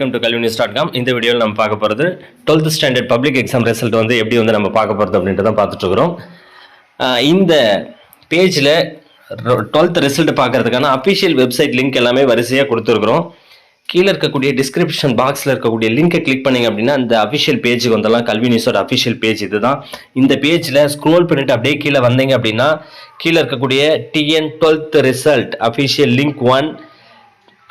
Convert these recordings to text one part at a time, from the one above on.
Welcome to Kalvi news dot com இந்த வீடியோவில் நம்ம பார்க்க போகிறது twelfth standard public exam result வந்து எப்படி வந்து நம்ம பார்க்க போகிறது அப்படின்ட்டு தான் பார்த்துட்ருக்குறோம் இந்த பேஜில் டுவெல்த் ரிசல்ட் பார்க்கறதுக்கான அஃபிஷியல் வெப்சைட் லிங்க் எல்லாமே வரிசையாக கொடுத்துருக்குறோம். கீழே இருக்கக்கூடிய டிஸ்கிரிப்ஷன் பாக்ஸில் இருக்கக்கூடிய லிங்கை கிளிக் பண்ணிங்க அப்படின்னா அந்த அஃபிஷியல் பேஜுக்கு வந்தெல்லாம் கல்வி நியூஸோட அஃபிஷியல் பேஜ் இதுதான். இந்த பேஜில் ஸ்க்ரோல் பண்ணிட்டு அப்படியே கீழே வந்தீங்க அப்படின்னா கீழே இருக்கக்கூடிய TN twelfth result official link one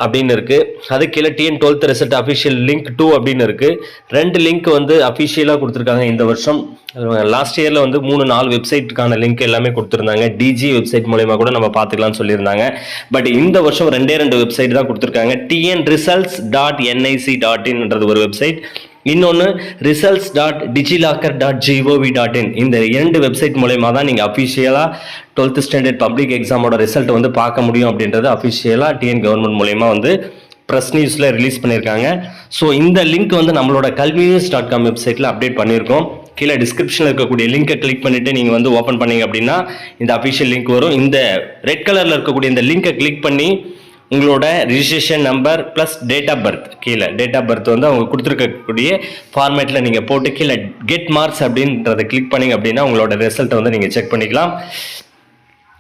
அப்படின்னு இருக்குது அது கீழே TN twelfth result official link two அப்படின்னு இருக்குது ரெண்டு லிங்க் வந்து அஃபிஷியலாக கொடுத்துருக்காங்க இந்த வருஷம். லாஸ்ட் இயரில் வந்து மூணு நாலு வெப்சைட்டுக்கான லிங்க் எல்லாமே கொடுத்துருந்தாங்க. டிஜி வெப்சைட் மூலயமா கூட நம்ம பார்த்துக்கலாம்னு சொல்லியிருந்தாங்க. பட் இந்த வருஷம் ரெண்டே ரெண்டு வெப்சைட் தான் கொடுத்துருக்காங்க. TN results dot NIC dot இன்ன்றது ஒரு வெப்சைட் இன்னொன்று results dot DigiLocker dot GOV dot in இந்த இரண்டு வெப்சைட் மூலயமா தான் நீங்கள் அஃபிஷியலாக டுவெல்த் ஸ்டாண்டர்ட் பப்ளிக் எக்ஸாமோட ரிசல்ட் வந்து பார்க்க முடியும் அப்படின்றது அஃபிஷியலாக டிஎன் கவர்மெண்ட் மூலயமா வந்து ப்ரெஸ் நியூஸில் ரிலீஸ் பண்ணியிருக்காங்க ஸோ இந்த லிங்க் வந்து நம்மளோட கல்வி நியூஸ் டாட் காம் வெப்சைட்டில் அப்டேட் பண்ணியிருக்கோம் கீழே டிஸ்கிரிப்ஷனில் இருக்கக்கூடிய லிங்கை கிளிக் பண்ணிவிட்டு நீங்கள் வந்து ஓப்பன் பண்ணீங்க அப்படின்னா இந்த அஃபிஷியல் லிங்க் வரும். இந்த ரெட் கலரில் இருக்கக்கூடிய இந்த லிங்கை கிளிக் பண்ணி உங்களோட registration number plus date of birth கீழே டேட் ஆஃப் பர்த் வந்து அவங்க கொடுத்துருக்கக்கூடிய ஃபார்மேட்டில் நீங்கள் போட்டு கீழே கெட் மார்க்ஸ் அப்படின்றத கிளிக் பண்ணீங்க அப்படின்னா உங்களோட ரிசல்ட்டை வந்து நீங்கள் செக் பண்ணிக்கலாம்.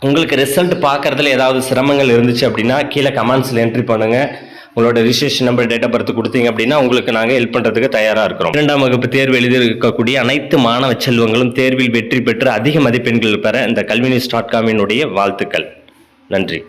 உங்களுக்கு ரிசல்ட் பார்க்குறதுல ஏதாவது சிரமங்கள் இருந்துச்சு அப்படின்னா கீழே கமெண்ட்ஸில் என்ட்ரி பண்ணுங்கள் உங்களோட registration number date of birth கொடுத்தீங்க அப்படின்னா உங்களுக்கு நாங்கள் ஹெல்ப் பண்ணுறதுக்கு தயாராக இருக்கிறோம். இரண்டாம் வகுப்பு தேர்வு எழுதியிருக்கக்கூடிய அனைத்து மாணவ செல்வங்களும் தேர்வில் வெற்றி பெற்று அதிக மதிப்பெண்கள் பெற இந்த கல்வி டாட் காமினுடைய வாழ்த்துக்கள். நன்றி.